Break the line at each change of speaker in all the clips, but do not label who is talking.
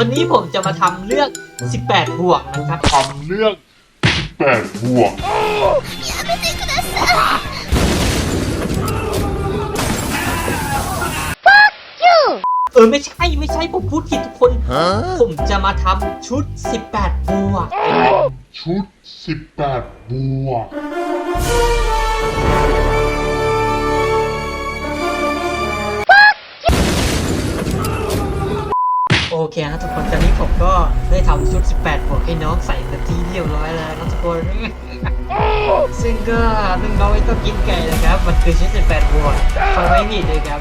วันนี้ผมจะมาทำเรื่อง 18 บวกนะครับ
ทำเรื่อง8บวก
เออไม่ใช่ไม่ใช่ผมพูดผิดทุกคน ผมจะมาทำชุด 18 บวก
ทำชุด 18 บวก
เคนะทุกคนตอนนี้ผมก็ได้ทำชุด 18บวกให้น้องใส่เป็นที่เรียบร้อยแล้วนะทุกคน ซึ่งก็น้องๆไม่ต้องกินไก่นะครับ มันคือชุด 18บวกฟังไว้ผิดเลยครับ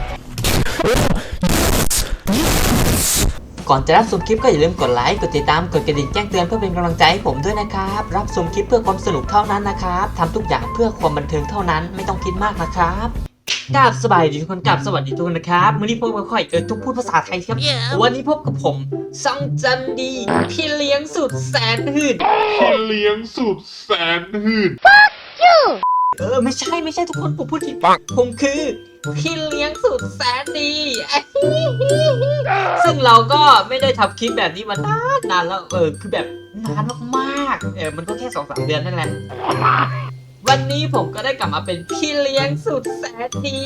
ก่อนจะรับชมคลิปก็อย่าลืมกดไลค์กดติดตามกดกระดิ่งแจ้งเตือนเพื่อเป็นกำลังใจให้ผมด้วยนะครับ รับชมคลิปเพื่อความสนุกเท่านั้นนะครับทำทุกอย่างเพื่อความบันเทิงเท่านั้นไม่ต้องคิดมากนะครับ กราบสบายดีทุกคนกราบสวัสดีทุกคนนะครับมื่อนี้พบกับข่อยเกิดทุกพูดภาษาไทยครับ วันนี้พบกับผมซังจันดี พี่เลี้ยงสุดแสนหืด
พี่เลี้ยงสุดแสนหืด
เออไม่ใช่ไม่ใช่ทุกคนผมพูดผิดผมคือพี่เลี้ยงสุดแสนดี ซึ่งเราก็ไม่ได้ทำคลิปแบบนี้มานานนานแล้วเออคือแบบนานมากๆเออมันก็แค่สองสามเดือนนั่นแหละ วันนี้ผมก็ได้กลับมาเป็นพี่เลี้ยงสุดแสนดี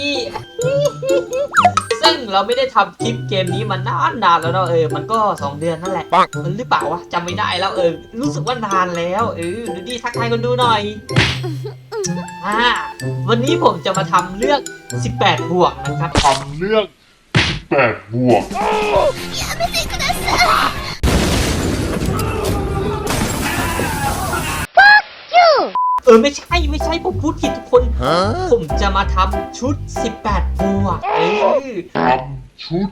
ซึ่งเราไม่ได้ทำคลิปเกมนี้มานานนานแล้วเนาะเออ มันก็สองเดือนนั่นแหละมันหรือเปล่าวะจำไม่ได้แล้วเออ รู้สึกว่านานแล้วเออดูดิทักทายคนดูหน่อยอ่าวันนี้ผมจะมาทำเรื่อง 18 บวกนะครับ
ทำเรื่อง 18 บวก
ออไม่ใช่ไม่ใช่ผมพูดผิดทุกคน ผมจะมาทำชุด 18 บวกเออ
ทำชุด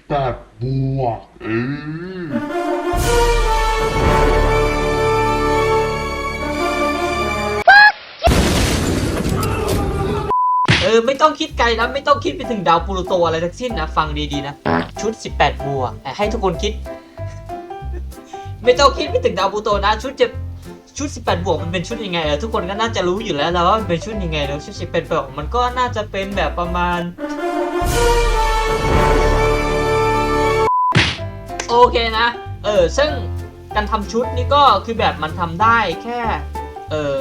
18 บวกเออ
เออ ไม่ต้องคิดไกลนะ ไม่ต้องคิดไปถึงดาวปูโรโตอะไรทั้งสิ้นนะ ฟังดีๆนะ ชุด 18 บวกแต่ให้ทุกคนคิด ไม่ต้องคิดไปถึงดาวปูโตนะ ชุดจะ ชุด 18 บวกมันเป็นชุดยังไงเออทุกคนก็น่าจะรู้อยู่แล้วแล้วว่ามันเป็นชุดยังไงแล้วชุด 18 บวกมันก็น่าจะเป็นแบบประมาณโอเคนะ เออซึ่งการทำชุดนี่ก็คือแบบมันทำได้แค่ เออ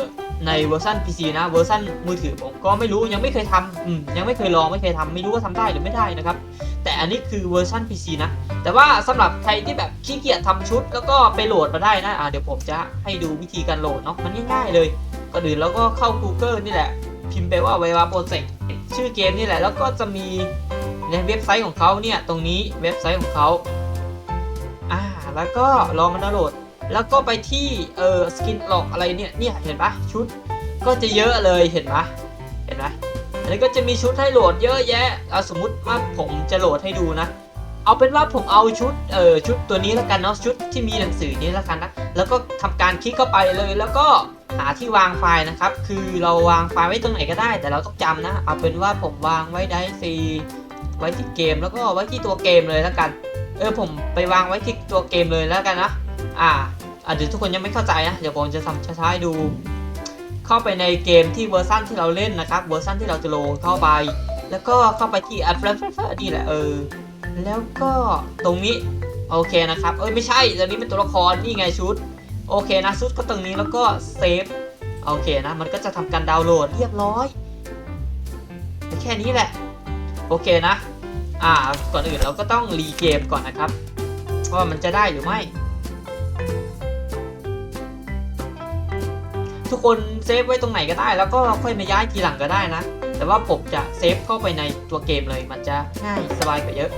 ในเวอร์ชัน PC นะ เวอร์ชันมือถือผมก็ไม่รู้ยังไม่เคยทำอืมยังไม่เคยลองไม่เคยทำไม่รู้ว่าทำได้หรือไม่ได้นะครับ แต่อันนี้คือเวอร์ชัน PC นะ แต่ว่าสำหรับใครที่แบบขี้เกียจทำชุด แล้วก็ไปโหลดมาได้นะอ่าเดี๋ยวผมจะให้ดูวิธีการโหลดเนาะมันง่ายๆเลยก่อนอื่นเราก็เข้า Google นี่แหละ พิมพ์ไปว่า Viva Project ชื่อเกมนี่แหละ แล้วก็จะมีในเว็บไซต์ของเขาเนี่ยตรงนี้เว็บไซต์ของเขาอ่าแล้วก็ลองมาดาวน์โหลด แล้วก็ไปที่เออสกินหลอกอะไรเนี่ยเนี่ยเห็นปะชุดก็จะเยอะเลยเห็นปะเห็นไหม อันนี้ก็จะมีชุดให้โหลดเยอะแยะเอาสมมติว่าผมจะโหลดให้ดูนะ เอาเป็นว่าผมเอาชุดเอ่อชุดตัวนี้แล้วกันเนาะชุดที่มีหนังสือนี้แล้วกันนะแล้วก็ทำการคลิกเข้าไปเลย แล้วก็หาที่วางไฟล์นะครับ คือเราวางไฟล์ไว้ตรงไหนก็ได้ แต่เราต้องจำนะ เอาเป็นว่าผมวางไว้ได้ฟรีไว้ที่เกม แล้วก็ไว้ที่ตัวเกมเลยแล้วกัน เออผมไปวางไว้ที่ตัวเกมเลยแล้วกันนะ อ่าอะเดี๋ยวทุกคนยังไม่เข้าใจนะ เดี๋ยวผมจะทำช้าๆให้ดู เข้าไปในเกมที่เวอร์ชันที่เราเล่นนะครับเวอร์ชันที่เราจะโหลดเข้าไป แล้วก็เข้าไปที่แอปแล้วนี่แหละเออแล้วก็ตรงนี้โอเคนะครับเอ้ยไม่ใช่ตอนนี้เป็นตัวละครนี่ไงชุดโอเคนะชุดก็ตรงนี้แล้วก็เซฟโอเคนะมันก็จะทำการดาวน์โหลดเรียบร้อยแค่นี้แหละโอเคนะอ่าก่อนอื่นเราก็ต้องรีเกมก่อนนะครับว่ามันจะได้หรือไม่ ทุกคนเซฟไว้ตรงไหนก็ได้ แล้วก็ค่อยมาย้ายทีหลังก็ได้นะ แต่ว่าผมจะเซฟเข้าไปในตัวเกมเลย มันจะง่ายสบายกว่าเยอะ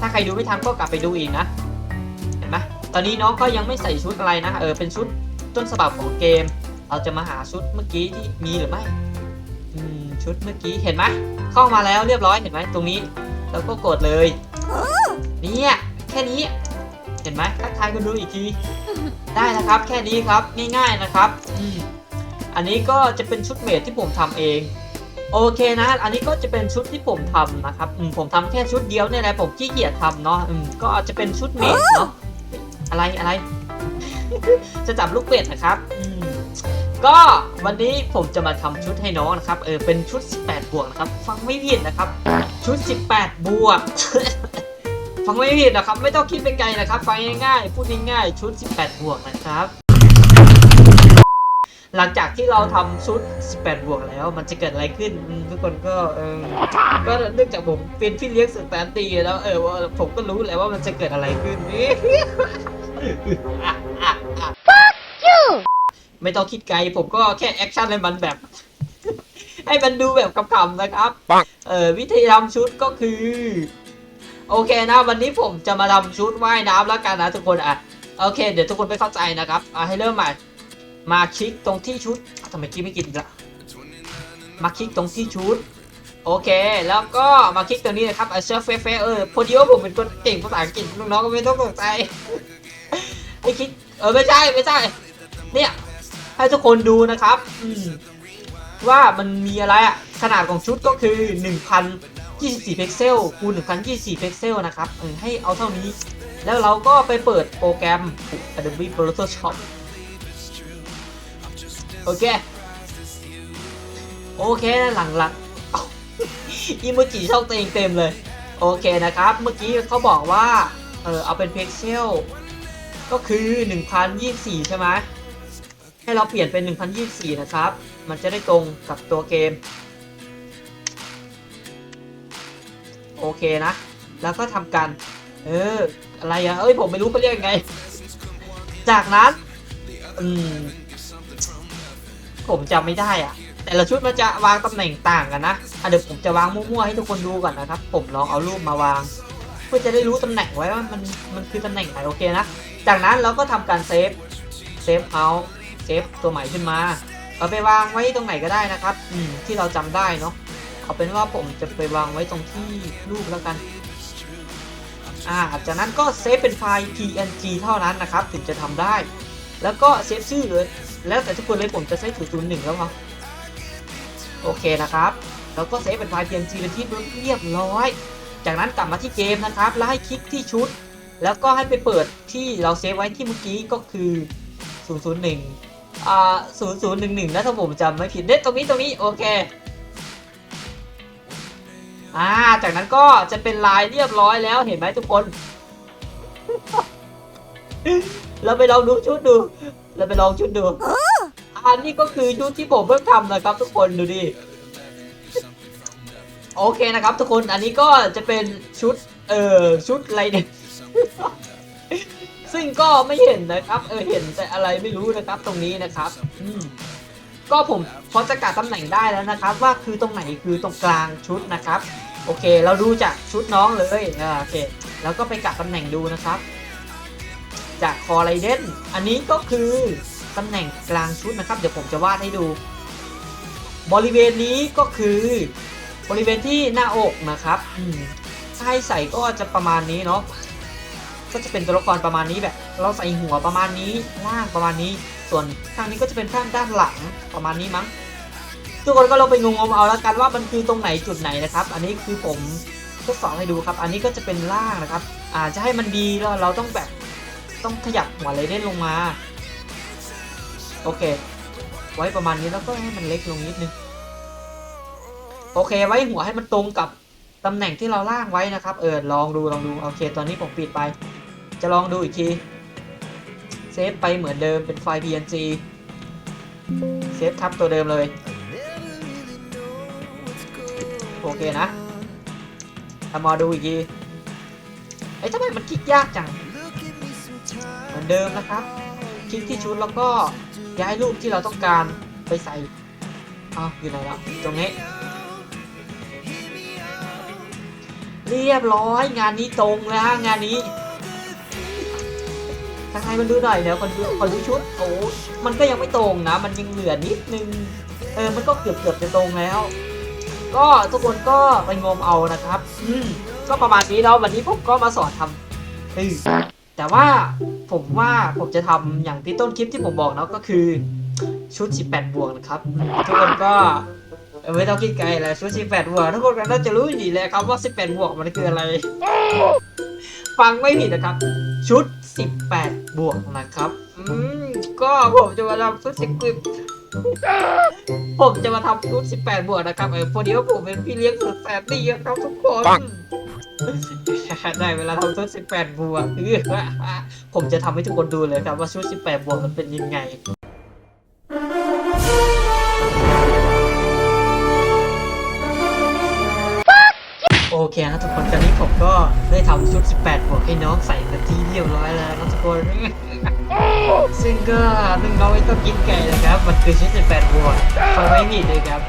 ถ้าใครดูไม่ทันก็กลับไปดูอีกนะ เห็นไหมตอนนี้น้องก็ยังไม่ใส่ชุดอะไรนะ เออ เป็นชุดต้นฉบับของเกม เราจะมาหาชุดเมื่อกี้ที่มีหรือไม่อืมชุดเมื่อกี้ เห็นไหมเข้ามาแล้วเรียบร้อย เห็นไหมตรงนี้ แล้วก็กดเลย เนี่ย แค่นี้ เห็นไหมทักทายกันดูอีกที ได้นะครับแค่นี้ครับง่ายๆนะครับอืมอันนี้ก็จะเป็นชุดเมดที่ผมทำเองโอเคนะ อันนี้ก็จะเป็นชุดที่ผมทำนะครับอืมผมทำแค่ชุดเดียวเนี่ยแหละผมขี้เกียจทำเนาะอืมก็อาจจะเป็นชุดเมดเนาะอะไรอะไร จะจับลูกเป็ดนะครับอืมก็วันนี้ผมจะมาทำชุดให้น้องนะครับเออเป็นชุด 18 บวกนะครับ ฟังไม่ผิดนะครับ ชุด 18 บวก ฟังไม่ผิดนะครับ ไม่ต้องคิดไปไกลนะครับ ฟังง่ายๆ พูดง่ายๆ ชุด 18 บวกนะครับ หลังจากที่เราทำชุด 18 บวกแล้ว มันจะเกิดอะไรขึ้นอืมทุกคนก็เออก็เนื่องจากผมเป็นพี่เลี้ยงสุดแสนตีแล้ว เออว่าผมก็รู้แหล้วว่ามันจะเกิดอะไรขึ้นอะอะอะไม่ต้องคิดไกล ผมก็แค่แอคชั่นให้มันแบบ ให้มันดูแบบขำๆนะครับ เออวิธีทำชุดก็คือ โอเคนะวันนี้ผมจะมาทำชุดว่ายน้ำแล้วกันนะทุกคนอะโอเค เดี๋ยวทุกคนไปเข้าใจนะครับอะให้เริ่มใหม่มาคลิกตรงที่ชุดทำไมคลิกไม่กินละมาคลิกตรงที่ชุด โอเค แล้วก็มาคลิกตรงนี้นะครับไอเชฟเฟเฟเออพอดีว่าผมเป็นคนเก่งภาษาอังกฤษน้องๆก็ไม่ต้องตกใจไอคลิกเออไม่ใช่ไม่ใช่ เนี่ยให้ทุกคนดูนะครับอืมว่ามันมีอะไรอะขนาดของชุดก็คือ 24พิกเซลคูณ1024พิกเซลนะครับเออให้เอาเท่านี้ แล้วเราก็ไปเปิดโปรแกรม Adobe Photoshop โอเค โอเคหลังหลังเอ้าอีโมจิช่องตัวเองเต็มเลย โอเคนะครับ เมื่อกี้เขาบอกว่า เออเอาเป็นพิกเซลก็คือ 1024 ใช่ไหมให้เราเปลี่ยนเป็น 1024 นะครับ มันจะได้ตรงกับตัวเกม โอเคนะ แล้วก็ทำการ เออ อะไรอะเอ้ยผมไม่รู้เขาเรียกยังไง จากนั้น อืม ผมจำไม่ได้อะแต่ละชุดมันจะวางตำแหน่งต่างกันนะอะเดี๋ยวผมจะวางมั่วๆให้ทุกคนดูก่อนนะครับ ผมลองเอารูปมาวาง เพื่อจะได้รู้ตำแหน่งไว้ว่ามันมันคือตำแหน่งไหนโอเคนะ จากนั้นเราก็ทำการเซฟ เซฟเอาเซฟตัวใหม่ขึ้นมา เอาไปวางไว้ตรงไหนก็ได้นะครับ อืมที่เราจำได้เนาะ เอาเป็นว่าผมจะไปวางไว้ตรงที่รูปแล้วกัน อ่าจากนั้นก็เซฟเป็นไฟล์ png เท่านั้นนะครับ ถึงจะทำได้ แล้วก็เซฟชื่อเลย แล้วแต่ทุกคนเลยผมจะเซฟ0 0 1แล้วมั้งโอเคนะครับ แล้วก็เซฟเป็นไฟล์ png เป็นที่เรียบร้อย จากนั้นกลับมาที่เกมนะครับแล้วให้คลิกที่ชุด แล้วก็ให้ไปเปิดที่เราเซฟไว้ที่เมื่อกี้ก็คือ 001อ่า0011แล้วถ้าผมจำไม่ผิดเด็ดตรงนี้ตรงนี้โอเค อ่า จากนั้นก็จะเป็นลายเรียบร้อยแล้วเห็นไหมทุกคน เราไปลองดูชุดดู เราไปลองชุดดู อันนี้ก็คือชุดที่ผมเพิ่งทำนะครับ ทุกคนดูดิ โอเคนะครับ ทุกคน อันนี้ก็จะเป็นชุด เอ่อ ชุดอะไรเนี่ย ซึ่งก็ไม่เห็นนะครับ เออ เห็นแต่อะไรไม่รู้นะครับ ตรงนี้นะครับ อืม ก็ผมพอจะกะตำแหน่งได้แล้วนะครับ ว่าคือตรงไหนคือตรงกลางชุดนะครับ โอเค เราดูจากชุดน้องเลยอ่าโอเคแล้วก็ไปกะตำแหน่งดูนะครับ จากคอไรเดนอันนี้ก็คือตำแหน่งกลางชุดนะครับ เดี๋ยวผมจะวาดให้ดู บริเวณนี้ก็คือบริเวณที่หน้าอกนะครับอืมถ้าให้ใส่ก็จะประมาณนี้เนาะก็จะเป็นตัวละครประมาณนี้แบบ เราใส่หัวประมาณนี้ล่างประมาณนี้ ส่วนข้างนี้ก็จะเป็นข้างด้านหลังประมาณนี้มั้ง ทุกคนก็ลองไปงงๆเอาแล้วกันว่ามันคือตรงไหนจุดไหนนะครับ อันนี้คือผมทดสอบให้ดูครับ อันนี้ก็จะเป็นล่างนะครับ อาจจะให้มันดีแล้วเราต้องแบบต้องขยับหัวเลยเล่นลงมา โอเค ไว้ประมาณนี้แล้วก็ให้มันเล็กลงนิดนึง โอเค ไว้หัวให้มันตรงกับตำแหน่งที่เราล่างไว้นะครับ เออลองดูลองดู โอเค ตอนนี้ผมปิดไป จะลองดูอีกที ซฟไปเหมือนเดิมเป็นไฟล์ png เซฟทับตัวเดิมเลย โอเคนะทำมาดูอีกทีเอ้ทำไมมันคลิกยากจัง เหมือนเดิมนะครับ คลิกที่ชุดแล้วก็ย้ายรูปที่เราต้องการไปใส่อ้าวอยู่ไหนแล้วตรงนี้เรียบร้อยงานนี้ตรงแล้วงานนี้ ถ้าใครมันดูหน่อยเดี๋ยวคนดูคนดูชุดโอ้มันก็ยังไม่ตรงนะ มันยังเหลือนิดนึง เออ มันก็เกือบเกือบจะตรงแล้ว ก็ทุกคนก็ไปงมเอานะครับ อืมก็ประมาณนี้แล้ววันนี้ผมก็มาสอนทำเออแต่ว่าผมว่าผมจะทำอย่างที่ต้นคลิปที่ผมบอกเนาะก็คือชุด 18 บวกนะครับ ทุกคนก็ไม่ต้องคิดไกลแล้วชุด 18 บวกทุกคนก็น่าจะรู้อยู่ดีเลยครับว่า 18 บวกมันคืออะไร ฟังไม่ผิดนะครับ ชุด 18 บวกนะครับ อืม ก็ผมจะมาทำชุด10ผมจะมาทำชุด18 บวกนะครับ เออพอดีว่าผมเป็นพี่เลี้ยงสุดแสนดีครับทุกคน ได้เวลาทำชุด18 บวกเออผมจะทำให้ทุกคนดูเลยครับว่าชุด18 บวกมันเป็นยังไง โอเคนะทุกคนตอนนี้ผมก็ได้ทำชุด 18บวกให้น้องใส่เป็นที่เรียบร้อยแล้วนะทุกคน ซึ่งก็นึ่งน้องไม่ต้องกินไก่นะครับ มันคือชุด 18บวกฟังไม่ผิดเลยครับ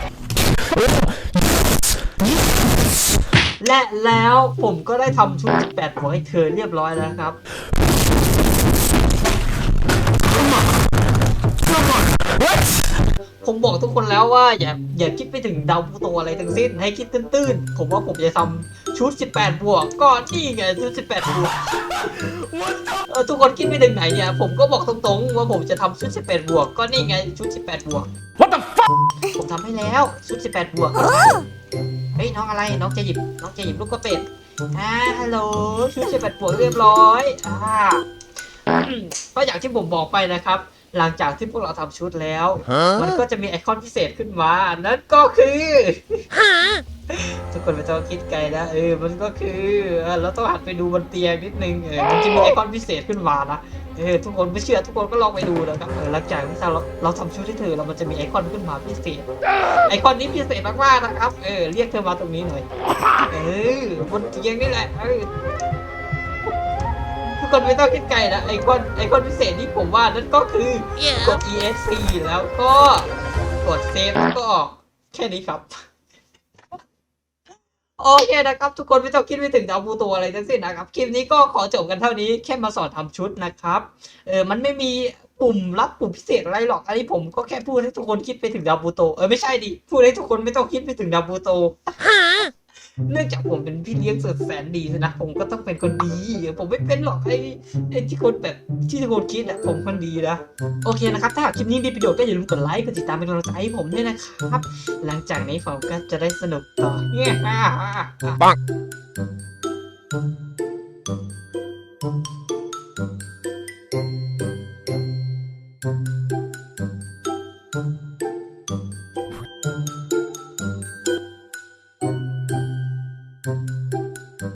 และแล้วผมก็ได้ทำชุด 18บวกให้เธอเรียบร้อยแล้วครับ ผมบอกทุกคนแล้วว่าอย่าอย่าคิดไปถึงดาวพลูโตอะไรทั้งสิ้นให้คิดตื้นๆ ผมว่าผมจะทำชุด 18 บวกก็นี่ไงชุด 18 บวกเออทุกคนคิดไปถึงไหนเนี่ยผมก็บอกตรงๆ ว่าผมจะทำชุด 18 บวกก็นี่ไงชุด 18 บวก
What the fuck
ผมทำให้แล้วชุด 18 บวกเฮ้ยน้องอะไรน้องจะหยิบน้องจะหยิบลูกกระเป็ดอ่าฮัลโหลชุด 18 บวกเรียบร้อยอ่าอืมก็อย่างที่ผมบอกไปนะครับ หลังจากที่พวกเราทำชุดแล้ว มัน
Huh?
ก็จะมีไอคอนพิเศษขึ้นมา นั่นก็คือ ทุกคนไม่ต้องคิดไกลนะเออ มันก็คือเออเราต้องหันไปดูบนเตียงนิดนึงเออมันจะมีไอคอนพิเศษขึ้นมานะเออทุกคนไม่เชื่อทุกคนก็ลองไปดูนะครับเออหลังจากที่เราเราทำชุดให้เธอแล้วมันจะมีไอคอนขึ้นมาพิเศษ ไอคอนนี้พิเศษมากๆนะครับ เออเรียกเธอมาตรงนี้หน่อย เออบนเตียงนี่แหละเออทุก คนไม่ต้องคิดไกลนะไอคอนไอคอนพิเศษที่ผมว่านั่นก็คือกด ESC แล้วก็กดเซฟแล้วก็ออกแค่นี้ครับโอเคนะครับทุกคนไม่ต้องคิดไปถึงดาวพูโตอะไรทั้งสิ้นนะครับคลิปนี้ก็ขอจบกันเท่านี้แค่มาสอนทำชุดนะครับเออมันไม่มีปุ่มลับปุ่มพิเศษอะไรหรอกอันนี้ผมก็แค่พูดให้ทุกคนคิดไปถึงดาวพูโตเออไม่ใช่ดิพูดให้ทุกคนไม่ต้องคิดไปถึงดาวพูโต เนื่องจากผมเป็นพี่เลี้ยงสุดแสนดีนะ ผมก็ต้องเป็นคนดี ผมไม่เป็นหรอกไอ้ไอ้ที่คนแบบที่ทุกคนคิดอะผมคนดีนะ โอเคนะครับ ถ้าคลิปนี้มีประโยชน์ก็อย่าลืมกดไลค์กดติดตามเป็นกำลังใจให้ผมด้วยนะครับ หลังจากนี้ผมก็จะได้สนุกต่อเนี่ยอ่า